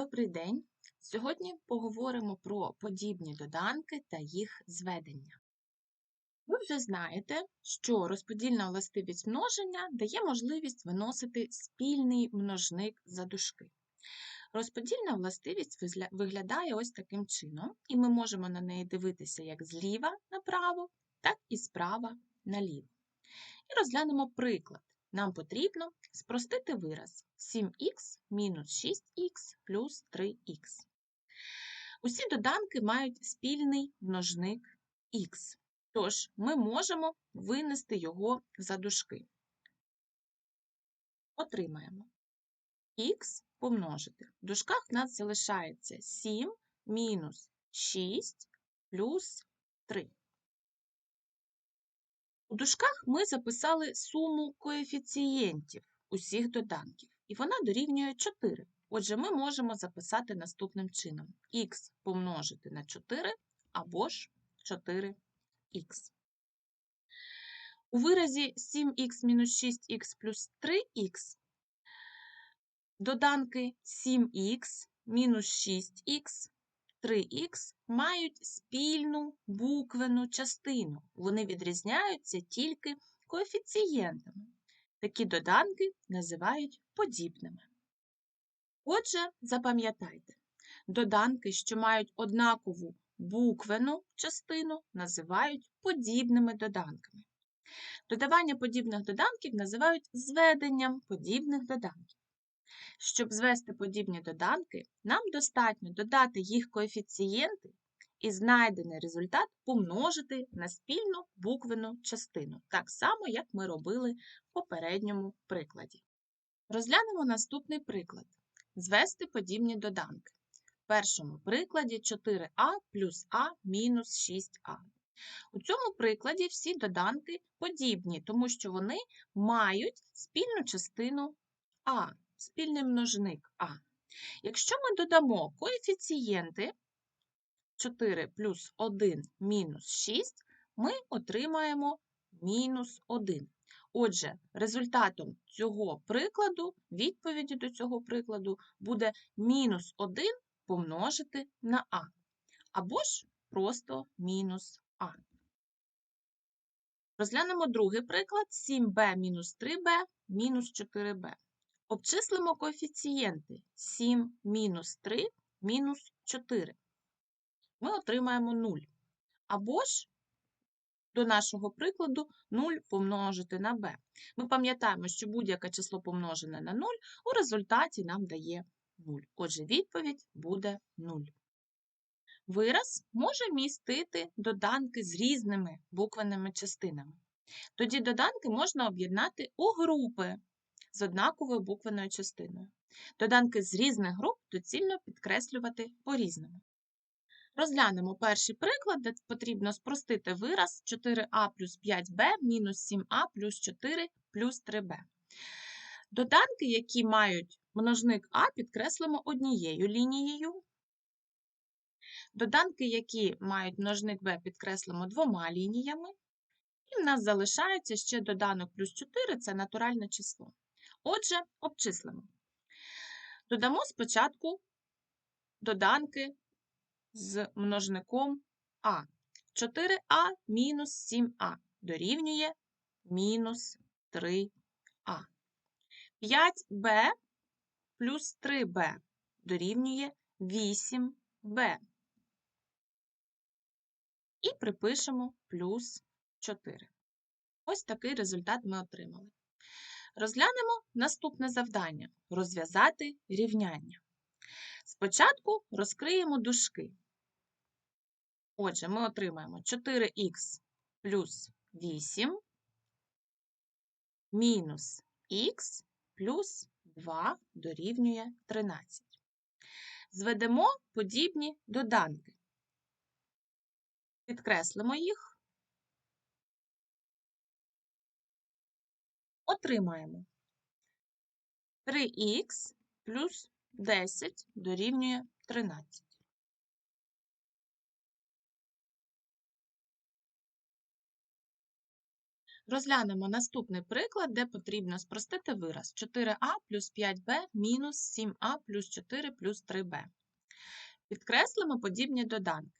Добрий день! Сьогодні поговоримо про подібні доданки та їх зведення. Ви вже знаєте, що розподільна властивість множення дає можливість виносити спільний множник за дужки. Розподільна властивість виглядає ось таким чином, і ми можемо на неї дивитися як зліва направо, так і справа наліво. І розглянемо приклад. Нам потрібно спростити вираз 7х мінус 6х плюс 3х. Усі доданки мають спільний множник х, тож ми можемо винести його за дужки. Отримаємо х помножити. В дужках в нас залишається 7 мінус 6 плюс 3. У дужках ми записали суму коефіцієнтів усіх доданків, і вона дорівнює 4. Отже, ми можемо записати наступним чином: х помножити на 4 або ж 4х. У виразі 7х мінус 6х плюс 3х доданки 7х мінус 6х 3х мають спільну буквену частину. Вони відрізняються тільки коефіцієнтами. Такі доданки називають подібними. Отже, запам'ятайте, доданки, що мають однакову буквену частину, називають подібними доданками. Додавання подібних доданків називають зведенням подібних доданків. Щоб звести подібні доданки, нам достатньо додати їх коефіцієнти і знайдений результат помножити на спільну буквену частину, так само, як ми робили в попередньому прикладі. Розглянемо наступний приклад. Звести подібні доданки. В першому прикладі 4а плюс а мінус 6а. У цьому прикладі всі доданки подібні, тому що вони мають спільну частину а спільний множник А. Якщо ми додамо коефіцієнти 4 плюс 1 мінус 6, ми отримаємо мінус 1. Отже, результатом цього прикладу, відповіді до цього прикладу, буде мінус 1 помножити на А. Або ж просто мінус А. Розглянемо другий приклад 7b мінус 3b мінус 4b. Обчислимо коефіцієнти 7 мінус 3 мінус 4. Ми отримаємо 0. Або ж до нашого прикладу 0 помножити на b. Ми пам'ятаємо, що будь-яке число помножене на 0 у результаті нам дає 0. Отже, відповідь буде 0. Вираз може містити доданки з різними буквенними частинами. Тоді доданки можна об'єднати у групи з однаковою буквеною частиною. Доданки з різних груп доцільно підкреслювати по-різному. Розглянемо перший приклад, де потрібно спростити вираз 4а плюс 5b мінус 7а плюс 4 плюс 3b. Доданки, які мають множник А, підкреслимо однією лінією. Доданки, які мають множник b, підкреслимо двома лініями. І в нас залишається ще доданок плюс 4 це натуральне число. Отже, обчислимо. Додамо спочатку доданки з множником А. 4а мінус 7а дорівнює мінус 3а. 5b плюс 3b дорівнює 8b. І припишемо плюс 4. Ось такий результат ми отримали. Розглянемо наступне завдання розв'язати рівняння. Спочатку розкриємо дужки. Отже, ми отримаємо 4х плюс 8 мінус х плюс 2 дорівнює 13. Зведемо подібні доданки. Підкреслимо їх. отримаємо 3х плюс 10 дорівнює 13. Розглянемо наступний приклад, де потрібно спростити вираз 4а плюс 5b мінус 7а плюс 4 плюс 3b. Підкреслимо подібні доданки.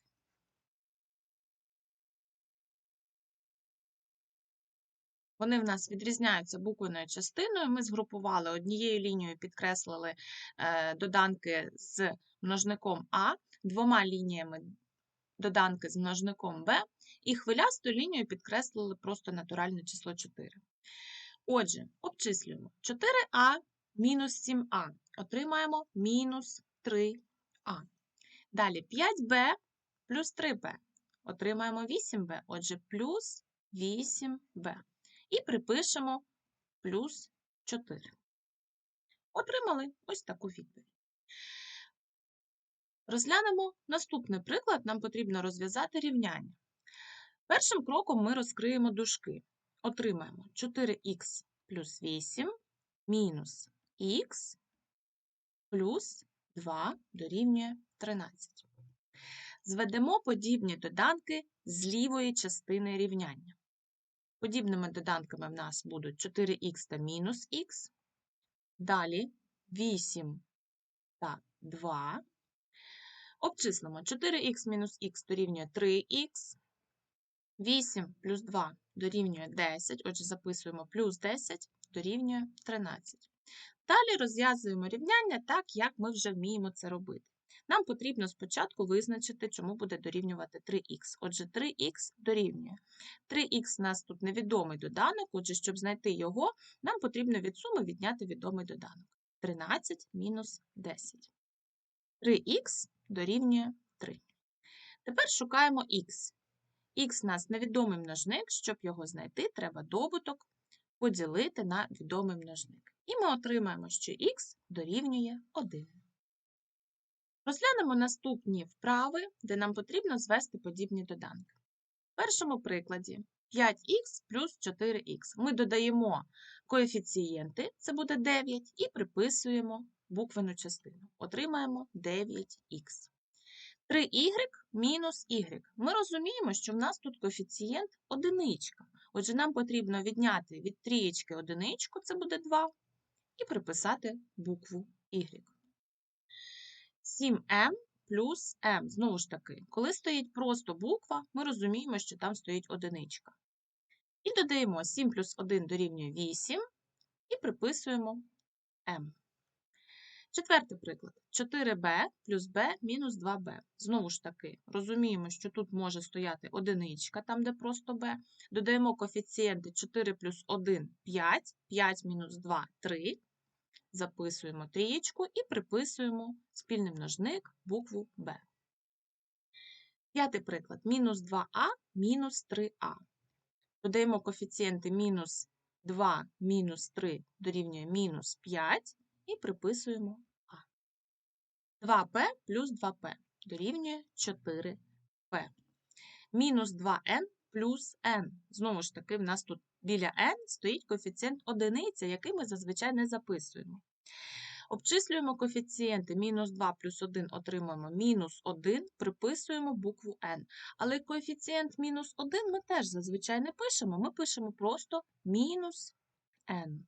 Вони в нас відрізняються буквеною частиною. Ми згрупували однією лінією, підкреслили е, доданки з множником А, двома лініями доданки з множником b, і хвилястою лінією підкреслили просто натуральне число 4. Отже, обчислюємо 4а мінус 7а. Отримаємо мінус 3а. Далі 5b плюс 3b. Отримаємо 8b, отже, плюс 8b. І припишемо плюс 4. Отримали ось таку відповідь. Розглянемо наступний приклад, нам потрібно розв'язати рівняння. Першим кроком ми розкриємо дужки. Отримаємо 4х плюс 8 мінус х плюс 2 дорівнює 13. Зведемо подібні доданки з лівої частини рівняння. Подібними доданками в нас будуть 4х та мінус х, далі 8 та 2 Обчислимо 4х мінус х дорівнює 3х, 8 плюс 2 дорівнює 10, отже, записуємо плюс 10 дорівнює 13. Далі розв'язуємо рівняння так, як ми вже вміємо це робити. Нам потрібно спочатку визначити, чому буде дорівнювати 3х. Отже, 3х дорівнює. 3х у нас тут невідомий доданок, отже, щоб знайти його, нам потрібно від суми відняти відомий доданок. 13 мінус 10. 3х дорівнює 3. Тепер шукаємо х. Х у нас невідомий множник, щоб його знайти, треба добуток поділити на відомий множник. І ми отримаємо, що х дорівнює 1. Розглянемо наступні вправи, де нам потрібно звести подібні доданки. В першому прикладі 5х плюс 4х. Ми додаємо коефіцієнти, це буде 9, і приписуємо буквену частину. Отримаємо 9х. 3y мінус y. Ми розуміємо, що в нас тут коефіцієнт одиничка. Отже, нам потрібно відняти від трієчки одиничку, це буде 2, і приписати букву y. 7m плюс m. Знову ж таки, коли стоїть просто буква, ми розуміємо, що там стоїть одиничка. І додаємо 7 плюс 1 дорівнює 8 і приписуємо m. Четвертий приклад. 4b плюс b мінус 2b. Знову ж таки, розуміємо, що тут може стояти одиничка, там, де просто b. Додаємо коефіцієнти 4 плюс 1 5, 5 мінус 2 3. Записуємо трієчку і приписуємо спільний множник букву b. П'ятий приклад. Мінус 2а мінус 3а. Додаємо коефіцієнти мінус 2 мінус 3 дорівнює мінус 5 і приписуємо А. 2П плюс 2П дорівнює 4П. Мінус 2Н плюс N. Знову ж таки, в нас тут біля N стоїть коефіцієнт одиниця, який ми зазвичай не записуємо. Обчислюємо коефіцієнти мінус 2 плюс 1 отримуємо мінус 1, приписуємо букву n. Але коефіцієнт мінус 1 ми теж зазвичай не пишемо, ми пишемо просто мінус n.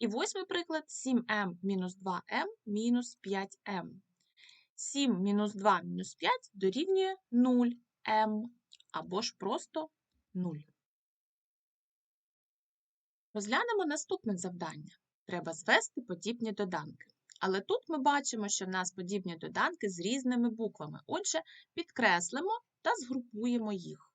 І восьмий приклад 7m мінус 2m мінус 5m. 7 мінус 2 мінус 5 дорівнює 0m або ж просто 0. Розглянемо наступне завдання. Треба звести подібні доданки. Але тут ми бачимо, що в нас подібні доданки з різними буквами. Отже, підкреслимо та згрупуємо їх.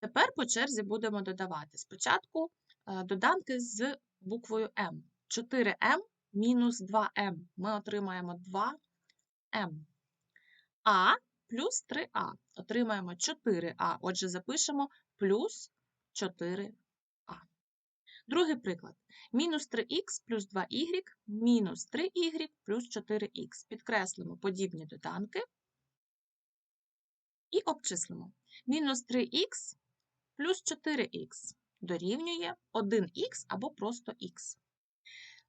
Тепер по черзі будемо додавати. Спочатку доданки з буквою М. 4М мінус 2М. Ми отримаємо 2М. А плюс 3А. Отримаємо 4А. Отже, запишемо плюс 4А. Другий приклад. Мінус 3х плюс 2y мінус 3y плюс 4х. Підкреслимо подібні доданки і обчислимо. Мінус 3х плюс 4х дорівнює 1х або просто х.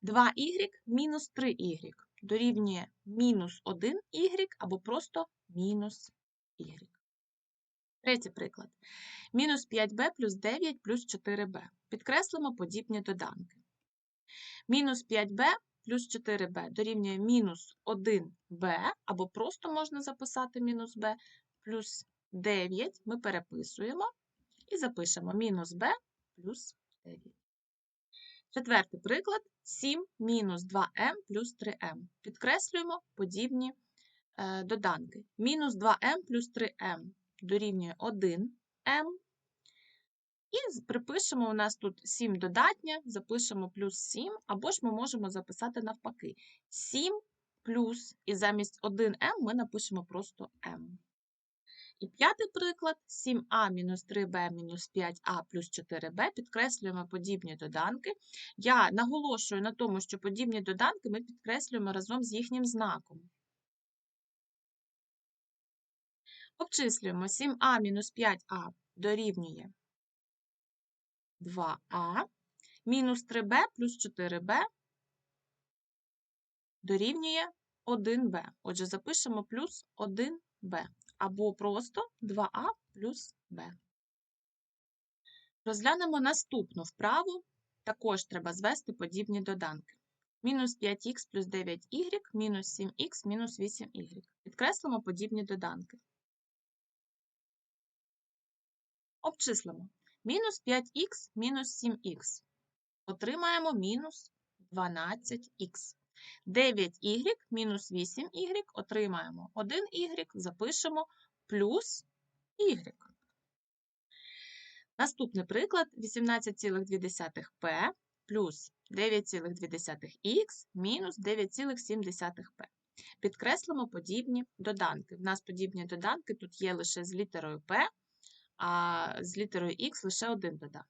2y мінус 3y дорівнює мінус 1y або просто мінус y. Третій приклад. Мінус 5b плюс 9 плюс 4b. Підкреслимо подібні доданки. Мінус 5b плюс 4b дорівнює мінус 1b, або просто можна записати мінус b, плюс 9 ми переписуємо і запишемо мінус b плюс 9. Четвертий приклад 7 мінус 2m плюс 3m. Підкреслюємо подібні е, доданки. Мінус 2m плюс 3m дорівнює 1m. І припишемо у нас тут 7 додатнє, запишемо плюс 7, або ж ми можемо записати навпаки. 7 плюс, і замість 1m ми напишемо просто m. І п'ятий приклад 7а мінус 3b мінус 5а плюс 4b підкреслюємо подібні доданки. Я наголошую на тому, що подібні доданки ми підкреслюємо разом з їхнім знаком. Обчислюємо 7а мінус 5а дорівнює 2а, мінус 3b плюс 4b дорівнює 1b. Отже, запишемо плюс 1b або просто 2а плюс b. Розглянемо наступну вправу. Також треба звести подібні доданки. Мінус 5х плюс 9y, мінус 7х, мінус 8y. Підкреслимо подібні доданки. Обчислимо. Мінус 5х мінус 7х. Отримаємо мінус 12х. 9y мінус 8y отримаємо 1y, запишемо плюс y. Наступний приклад 18,2p плюс 9,2х мінус 9,7p. Підкреслимо подібні доданки. В нас подібні доданки тут є лише з літерою P, а з літерою Х лише один доданок.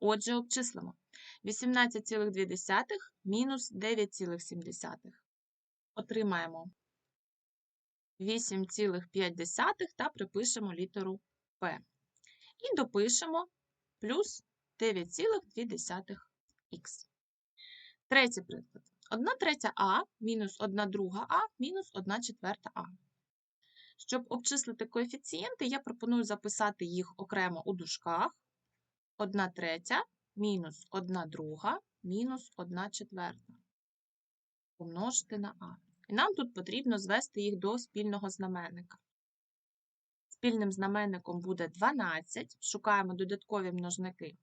Отже, обчислимо 18,2 мінус 9,7. Отримаємо 8,5 та припишемо літеру П. І допишемо плюс 9,2х. Третій приклад. 1 третя А мінус 1 друга А мінус 1 четверта А. Щоб обчислити коефіцієнти, я пропоную записати їх окремо у дужках. 1 третя мінус 1 друга мінус 1 четверта. Помножити на А. І нам тут потрібно звести їх до спільного знаменника. Спільним знаменником буде 12. Шукаємо додаткові множники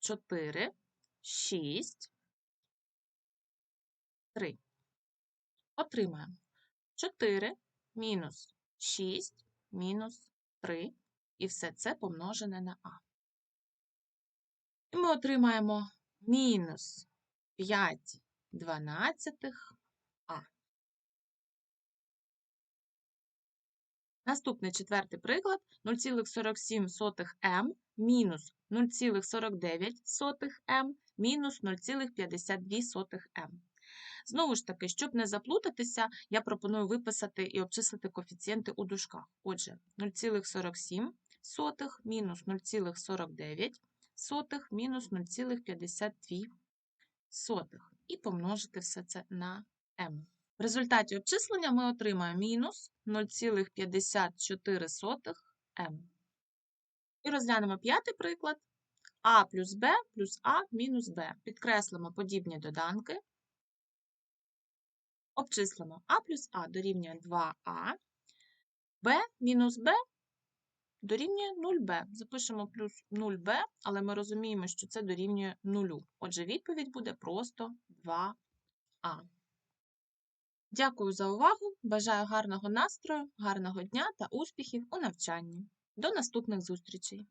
4, 6, 3. Отримаємо 4 мінус 6 мінус 3. І все це помножене на А. І ми отримаємо мінус 5 дванадцятих А. Наступний четвертий приклад 0,47 мінус 0,49 м мінус 0,52 м. Знову ж таки, щоб не заплутатися, я пропоную виписати і обчислити коефіцієнти у дужках. Отже, 0,47 мінус 0,49 мінус 0,52 і помножити все це на m. В результаті обчислення ми отримаємо мінус 0,54 m. І розглянемо п'ятий приклад. А плюс Б плюс А мінус Б. Підкреслимо подібні доданки. Обчислимо А плюс А дорівнює 2А, Б мінус Б дорівнює 0b. Запишемо плюс 0b, але ми розуміємо, що це дорівнює 0. Отже, відповідь буде просто 2а. Дякую за увагу! Бажаю гарного настрою, гарного дня та успіхів у навчанні. До наступних зустрічей!